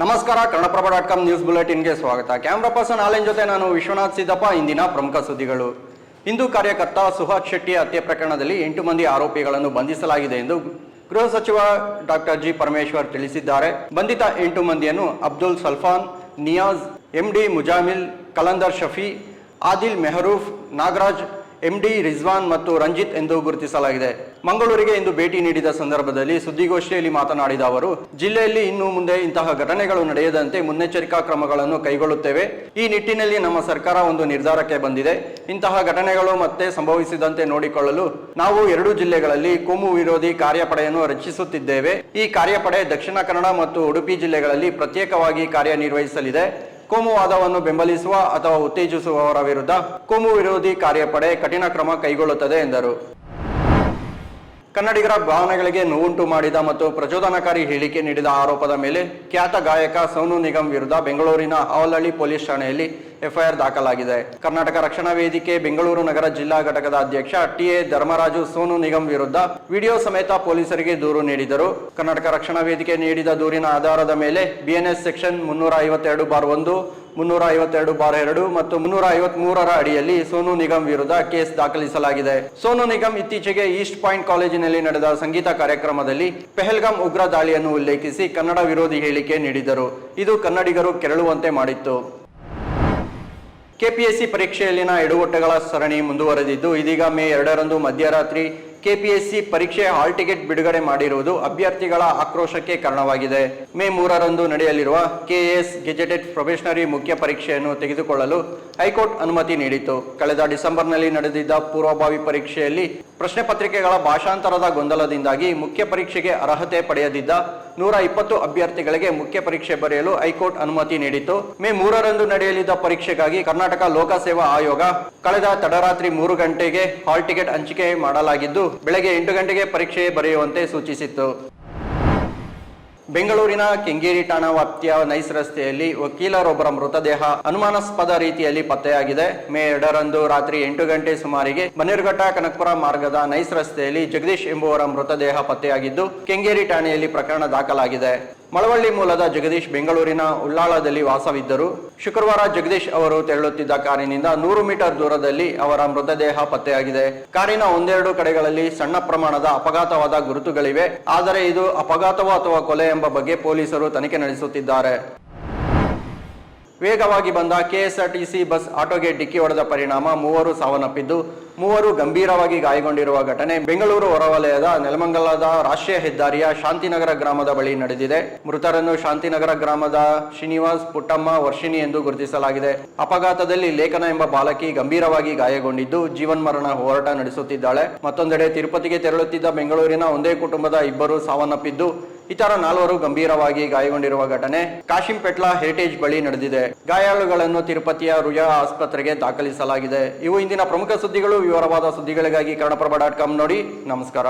ನಮಸ್ಕಾರ, Kannadaprabha dot com news ಬುಲೆಟಿನ್ಗೆ ಸ್ವಾಗತ. ಕ್ಯಾಮ್ರಾ ಪರ್ಸನ್ ಆಲೆನ್ ಜೊತೆ ನಾನು ವಿಶ್ವನಾಥ್ ಸಿದ್ದಪ್ಪ, ಇಂದಿನ ಪ್ರಮುಖ ಸುದ್ದಿಗಳು. ಹಿಂದೂ ಕಾರ್ಯಕರ್ತ ಸುಹಾಸ್ ಶೆಟ್ಟಿ ಹತ್ಯೆ ಪ್ರಕರಣದಲ್ಲಿ ಎಂಟು ಮಂದಿ ಆರೋಪಿಗಳನ್ನು ಬಂಧಿಸಲಾಗಿದೆ ಎಂದು ಗೃಹ ಸಚಿವ ಡಾಕ್ಟರ್ ಜಿ ಪರಮೇಶ್ವರ್ ತಿಳಿಸಿದ್ದಾರೆ. ಬಂಧಿತ ಎಂಟು ಮಂದಿಯನ್ನು ಅಬ್ದುಲ್ ಸಲ್ಫಾನ್, ನಿಯಾಜ್ ಎಂಡಿ ಮುಜಾಮಿಲ್, ಕಲಂದರ್ ಶಫಿ, ಆದಿಲ್ ಮೆಹರೂಫ್, ನಾಗರಾಜ್ ಎಂಡಿ ರಿಜ್ವಾನ್ ಮತ್ತು ರಂಜಿತ್ ಎಂದು ಗುರುತಿಸಲಾಗಿದೆ. ಮಂಗಳೂರಿಗೆ ಇಂದು ಭೇಟಿ ನೀಡಿದ ಸಂದರ್ಭದಲ್ಲಿ ಸುದ್ದಿಗೋಷ್ಠಿಯಲ್ಲಿ ಮಾತನಾಡಿದ ಅವರು, ಜಿಲ್ಲೆಯಲ್ಲಿ ಇನ್ನು ಮುಂದೆ ಇಂತಹ ಘಟನೆಗಳು ನಡೆಯದಂತೆ ಮುನ್ನೆಚ್ಚರಿಕಾ ಕ್ರಮಗಳನ್ನು ಕೈಗೊಳ್ಳುತ್ತೇವೆ. ಈ ನಿಟ್ಟಿನಲ್ಲಿ ನಮ್ಮ ಸರ್ಕಾರ ಒಂದು ನಿರ್ಧಾರಕ್ಕೆ ಬಂದಿದೆ. ಇಂತಹ ಘಟನೆಗಳು ಮತ್ತೆ ಸಂಭವಿಸಿದಂತೆ ನೋಡಿಕೊಳ್ಳಲು ನಾವು ಎರಡು ಜಿಲ್ಲೆಗಳಲ್ಲಿ ಕೋಮು ವಿರೋಧಿ ಕಾರ್ಯಪಡೆಯನ್ನು ರಚಿಸುತ್ತಿದ್ದೇವೆ. ಈ ಕಾರ್ಯಪಡೆ ದಕ್ಷಿಣ ಕನ್ನಡ ಮತ್ತು ಉಡುಪಿ ಜಿಲ್ಲೆಗಳಲ್ಲಿ ಪ್ರತ್ಯೇಕವಾಗಿ ಕಾರ್ಯನಿರ್ವಹಿಸಲಿದೆ. ಕೋಮುವಾದವನ್ನು ಬೆಂಬಲಿಸುವ ಅಥವಾ ಉತ್ತೇಜಿಸುವವರ ವಿರುದ್ಧ ಕೋಮು ವಿರೋಧಿ ಕಾರ್ಯಪಡೆ ಕಠಿಣ ಕ್ರಮ ಕೈಗೊಳ್ಳುತ್ತದೆ ಎಂದರು. ಕನ್ನಡಿಗರ ಭಾವನೆಗಳಿಗೆ ನೋವುಂಟು ಮಾಡಿದ ಮತ್ತು ಪ್ರಚೋದನಕಾರಿ ಹೇಳಿಕೆ ನೀಡಿದ ಆರೋಪದ ಮೇಲೆ ಖ್ಯಾತ ಗಾಯಕ ಸೋನು ನಿಗಮ್ ವಿರುದ್ಧ ಬೆಂಗಳೂರಿನ ಅವಲಹಳ್ಳಿ ಪೊಲೀಸ್ ಠಾಣೆಯಲ್ಲಿ ಎಫ್ಐಆರ್ ದಾಖಲಾಗಿದೆ. ಕರ್ನಾಟಕ ರಕ್ಷಣಾ ವೇದಿಕೆ, ಬೆಂಗಳೂರು ನಗರ ಜಿಲ್ಲಾ ಘಟಕದ ಅಧ್ಯಕ್ಷ ಟಿಎ ಧರ್ಮರಾಜು ಸೋನು ನಿಗಮ್ ವಿರುದ್ಧ ವಿಡಿಯೋ ಸಮೇತ ಪೊಲೀಸರಿಗೆ ದೂರು ನೀಡಿದರು. ಕರ್ನಾಟಕ ರಕ್ಷಣಾ ವೇದಿಕೆ ನೀಡಿದ ದೂರಿನ ಆಧಾರದ ಮೇಲೆ ಬಿಎನ್ಎಸ್ ಸೆಕ್ಷನ್ ಮುನ್ನೂರ ಐವತ್ತೆರಡು ಬಾರ್ ಒಂದು ಮುನ್ನೂರ ಐವತ್ತೆರಡು ಬಾರ್ ಎರಡು ಮತ್ತು ಮುನ್ನೂರ ಐವತ್ ಮೂರರ ಅಡಿಯಲ್ಲಿ ಸೋನು ನಿಗಮ್ ವಿರುದ್ಧ ಕೇಸ್ ದಾಖಲಿಸಲಾಗಿದೆ. ಸೋನು ನಿಗಮ್ ಇತ್ತೀಚೆಗೆ ಈಸ್ಟ್ ಪಾಯಿಂಟ್ ಕಾಲೇಜಿನಲ್ಲಿ ನಡೆದ ಸಂಗೀತ ಕಾರ್ಯಕ್ರಮದಲ್ಲಿ ಪೆಹಲ್ಗಾಮ್ ಉಗ್ರ ದಾಳಿಯನ್ನು ಉಲ್ಲೇಖಿಸಿ ಕನ್ನಡ ವಿರೋಧಿ ಹೇಳಿಕೆ ನೀಡಿದರು. ಇದು ಕನ್ನಡಿಗರು ಕೆರಳುವಂತೆ ಮಾಡಿತ್ತು. ಕೆಪಿಎಸ್ಸಿ ಪರೀಕ್ಷೆಯಲ್ಲಿನ ಎಡುಗೊಟ್ಟೆಗಳ ಸರಣಿ ಮುಂದುವರೆದಿದ್ದು, ಇದೀಗ ಮೇ ಎರಡರಂದು ಮಧ್ಯರಾತ್ರಿ ಕೆಪಿಎಸ್ಸಿ ಪರೀಕ್ಷೆ ಹಾಲ್ ಟಿಕೆಟ್ ಬಿಡುಗಡೆ ಮಾಡಿರುವುದು ಅಭ್ಯರ್ಥಿಗಳ ಆಕ್ರೋಶಕ್ಕೆ ಕಾರಣವಾಗಿದೆ. ಮೇ ಮೂರರಂದು ನಡೆಯಲಿರುವ ಕೆಎಎಸ್ ಗೆಜೆಟೆಡ್ ಪ್ರೊಬೆಷನರಿ ಮುಖ್ಯ ಪರೀಕ್ಷೆಯನ್ನು ತೆಗೆದುಕೊಳ್ಳಲು ಹೈಕೋರ್ಟ್ ಅನುಮತಿ ನೀಡಿತು ಕಳೆದ ಡಿಸೆಂಬರ್ನಲ್ಲಿ ನಡೆದಿದ್ದ ಪೂರ್ವಭಾವಿ ಪರೀಕ್ಷೆಯಲ್ಲಿ ಪ್ರಶ್ನೆ ಪತ್ರಿಕೆಗಳ ಭಾಷಾಂತರದ ಗೊಂದಲದಿಂದಾಗಿ ಮುಖ್ಯ ಪರೀಕ್ಷೆಗೆ ಅರ್ಹತೆ ಪಡೆಯದಿದ್ದ ನೂರ ಇಪ್ಪತ್ತು ಅಭ್ಯರ್ಥಿಗಳಿಗೆ ಮುಖ್ಯ ಪರೀಕ್ಷೆ ಬರೆಯಲು ಹೈಕೋರ್ಟ್ ಅನುಮತಿ ನೀಡಿತ್ತು. ಮೇ ಮೂರರಂದು ನಡೆಯಲಿದ್ದ ಪರೀಕ್ಷೆಗಾಗಿ ಕರ್ನಾಟಕ ಲೋಕಸೇವಾ ಆಯೋಗ ಕಳೆದ ತಡರಾತ್ರಿ ಮೂರು ಗಂಟೆಗೆ ಹಾಲ್ ಟಿಕೆಟ್ ಹಂಚಿಕೆ ಮಾಡಲಾಗಿದ್ದು, ಬೆಳಗ್ಗೆ ಎಂಟು ಗಂಟೆಗೆ ಪರೀಕ್ಷೆ ಬರೆಯುವಂತೆ ಸೂಚಿಸಿತ್ತು. ಬೆಂಗಳೂರಿನ ಕೆಂಗೇರಿ ಠಾಣಾ ವ್ಯಾಪ್ತಿಯ ನೈಸ್ ರಸ್ತೆಯಲ್ಲಿ ವಕೀಲರೊಬ್ಬರ ಮೃತದೇಹ ಅನುಮಾನಾಸ್ಪದ ರೀತಿಯಲ್ಲಿ ಪತ್ತೆಯಾಗಿದೆ. ಮೇ ಎರಡರಂದು ರಾತ್ರಿ ಎಂಟು ಗಂಟೆ ಸುಮಾರಿಗೆ ಬನ್ನೇರುಘಟ್ಟ ಕನಕಪುರ ಮಾರ್ಗದ ನೈಸ್ ರಸ್ತೆಯಲ್ಲಿ ಜಗದೀಶ್ ಎಂಬುವರ ಮೃತದೇಹ ಪತ್ತೆಯಾಗಿದ್ದು, ಕೆಂಗೇರಿ ಠಾಣೆಯಲ್ಲಿ ಪ್ರಕರಣ ದಾಖಲಾಗಿದೆ. ಮಳವಳ್ಳಿ ಮೂಲದ ಜಗದೀಶ್ ಬೆಂಗಳೂರಿನ ಉಳ್ಳಾಳದಲ್ಲಿ ವಾಸವಿದ್ದರು. ಶುಕ್ರವಾರ ಜಗದೀಶ್ ಅವರು ತೆರಳುತ್ತಿದ್ದ ಕಾರಿನಿಂದ ನೂರು ಮೀಟರ್ ದೂರದಲ್ಲಿ ಅವರ ಮೃತದೇಹ ಪತ್ತೆಯಾಗಿದೆ. ಕಾರಿನ ಒಂದೆರಡು ಕಡೆಗಳಲ್ಲಿ ಸಣ್ಣ ಪ್ರಮಾಣದ ಅಪಘಾತವಾದ ಗುರುತುಗಳಿವೆ. ಆದರೆ ಇದು ಅಪಘಾತವೋ ಅಥವಾ ಕೊಲೆ ಎಂಬ ಬಗ್ಗೆ ಪೊಲೀಸರು ತನಿಖೆ ನಡೆಸುತ್ತಿದ್ದಾರೆ. ವೇಗವಾಗಿ ಬಂದ ಕೆಎಸ್ಆರ್ಟಿಸಿ ಬಸ್ ಆಟೋಗೆ ಡಿಕ್ಕಿ ಹೊಡೆದ ಪರಿಣಾಮ ಮೂವರು ಸಾವನ್ನಪ್ಪಿದ್ದು, ಮೂವರು ಗಂಭೀರವಾಗಿ ಗಾಯಗೊಂಡಿರುವ ಘಟನೆ ಬೆಂಗಳೂರು ಹೊರವಲಯದ ನೆಲಮಂಗಲದ ರಾಷ್ಟ್ರೀಯ ಹೆದ್ದಾರಿಯ ಶಾಂತಿನಗರ ಗ್ರಾಮದ ಬಳಿ ನಡೆದಿದೆ. ಮೃತರನ್ನು ಶಾಂತಿನಗರ ಗ್ರಾಮದ ಶ್ರೀನಿವಾಸ್ ಪುಟ್ಟಮ್ಮ ವರ್ಷಿಣಿ ಎಂದು ಗುರುತಿಸಲಾಗಿದೆ. ಅಪಘಾತದಲ್ಲಿ ಲೇಖನ ಎಂಬ ಬಾಲಕಿ ಗಂಭೀರವಾಗಿ ಗಾಯಗೊಂಡಿದ್ದು, ಜೀವನ್ಮರಣ ಹೋರಾಟ ನಡೆಸುತ್ತಿದ್ದಾಳೆ. ಮತ್ತೊಂದೆಡೆ ತಿರುಪತಿಗೆ ತೆರಳುತ್ತಿದ್ದ ಬೆಂಗಳೂರಿನ ಒಂದೇ ಕುಟುಂಬದ ಇಬ್ಬರು ಸಾವನ್ನಪ್ಪಿದ್ದು ಇತರ ನಾಲ್ವರು ಗಂಭೀರವಾಗಿ ಗಾಯಗೊಂಡಿರುವ ಘಟನೆ ಕಾಶಿಂಪೆಟ್ಲ ಹೆರಿಟೇಜ್ ಬಳಿ ನಡೆದಿದೆ. ಗಾಯಾಳುಗಳನ್ನು ತಿರುಪತಿಯ ರುಯಾ ಆಸ್ಪತ್ರೆಗೆ ದಾಖಲಿಸಲಾಗಿದೆ. ಇವು ಇಂದಿನ ಪ್ರಮುಖ ಸುದ್ದಿಗಳು. ವಿವರವಾದ ಸುದ್ದಿಗಳಿಗಾಗಿ ಕನ್ನಡಪ್ರಭ ಡಾಟ್ ಕಾಮ್ ನೋಡಿ. ನಮಸ್ಕಾರ.